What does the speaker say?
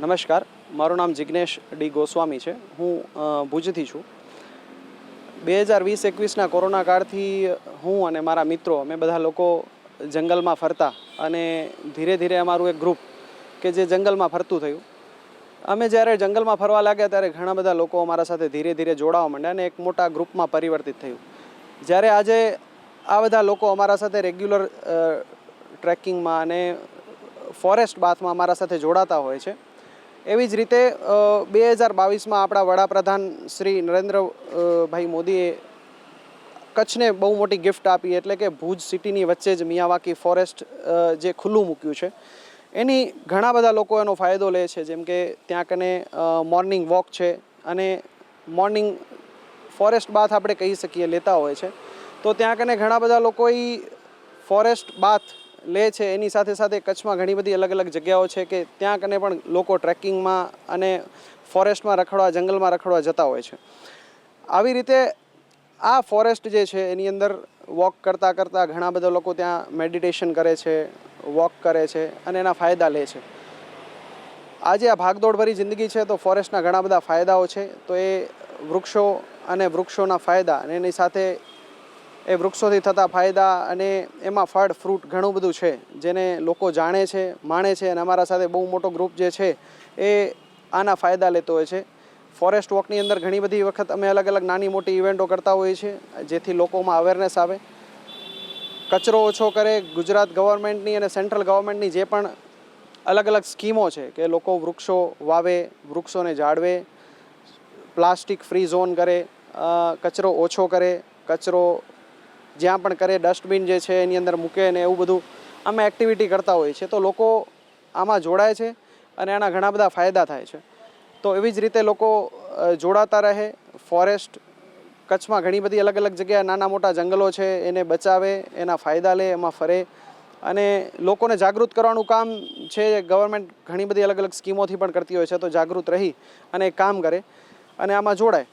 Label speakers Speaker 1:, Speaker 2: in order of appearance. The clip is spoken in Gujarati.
Speaker 1: નમસ્કાર. મારું નામ જિજ્ઞેશ ડી ગોસ્વામી છે. હું ભુજથી છું. બે હજાર વીસ એકવીસના કોરોના કાળથી હું અને મારા મિત્રો અમે બધા લોકો જંગલમાં ફરતા અને ધીરે ધીરે અમારું એક ગ્રુપ કે જે જંગલમાં ફરતું થયું. અમે જ્યારે જંગલમાં ફરવા લાગ્યા ત્યારે ઘણા બધા લોકો અમારા સાથે ધીરે ધીરે જોડાવા માંડ્યા અને એક મોટા ગ્રુપમાં પરિવર્તિત થયું. જ્યારે આજે આ બધા લોકો અમારા સાથે રેગ્યુલર ટ્રેકિંગમાં અને ફોરેસ્ટ બાથમાં અમારા સાથે જોડાતા હોય છે એવી જ રીતે બે હજાર બાવીસમાં આપણા વડાપ્રધાન શ્રી નરેન્દ્રભાઈ મોદીએ કચ્છને બહુ મોટી ગિફ્ટ આપી, એટલે કે ભુજ સિટીની વચ્ચે જ મિયાવાકી ફોરેસ્ટ જે ખુલ્લું મૂક્યું છે. એની ઘણા બધા લોકો એનો ફાયદો લે છે, જેમ કે ત્યાં કને મોર્નિંગ વોક છે, અને મોર્નિંગ ફોરેસ્ટ બાથ આપણે કહી શકીએ, લેતા હોય છે. તો ત્યાં કને ઘણા બધા લોકો એ ફોરેસ્ટ બાથ લે છે, એની સાથે સાથે કચ્છમાં ઘણી બધી અલગ અલગ જગ્યાઓ છે કે ત્યાં કને પણ લોકો ટ્રેકિંગમાં અને ફોરેસ્ટમાં રખડવા, જંગલમાં રખડવા જતા હોય છે. આવી રીતે આ ફોરેસ્ટ જે છે, એની અંદર વોક કરતાં કરતાં ઘણા બધા લોકો ત્યાં મેડિટેશન કરે છે, વોક કરે છે અને એના ફાયદા લે છે. આજે આ ભાગદોડભરી જિંદગી છે તો ફોરેસ્ટના ઘણા બધા ફાયદાઓ છે, તો એ વૃક્ષો અને વૃક્ષોના ફાયદા અને એની સાથે એ વૃક્ષોથી થતા ફાયદા અને એમાં ફળ, ફ્રૂટ ઘણું બધું છે, જેને લોકો જાણે છે, માણે છે અને અમારા સાથે બહુ મોટો ગ્રુપ જે છે એ આના ફાયદા લેતો હોય છે. ફોરેસ્ટ વોકની અંદર ઘણી બધી વખત અમે અલગ અલગ નાની મોટી ઇવેન્ટો કરતા હોઈએ છીએ, જેથી લોકોમાં અવેરનેસ આવે. કચરો ઓછો કરે, ગુજરાત ગવર્મેન્ટની અને સેન્ટ્રલ ગવર્મેન્ટની જે પણ અલગ અલગ સ્કીમો છે કે લોકો વૃક્ષો વાવે, વૃક્ષોને જાળવે, પ્લાસ્ટિક ફ્રી ઝોન કરે કચરો ઓછો કરે, કચરો જ્યાં પણ કરે ડસ્ટબિન જે છે એની અંદર મૂકે ને એવું બધું આમાં એક્ટિવિટી કરતા હોઈએ છીએ. તો લોકો આમાં જોડાય છે અને એના ઘણા બધા ફાયદા થાય છે. તો એવી જ રીતે લોકો જોડાતા રહે. ફોરેસ્ટ કચ્છમાં ઘણી બધી અલગ અલગ જગ્યાએ નાના મોટા જંગલો છે, એને બચાવે, એના ફાયદા લે, એમાં ફરે. અને લોકોને જાગૃત કરવાનું કામ છે ગવર્મેન્ટ ઘણી બધી અલગ અલગ સ્કીમોથી પણ કરતી હોય છે, તો જાગૃત રહી અને કામ કરે. અને આમાં જોડાય.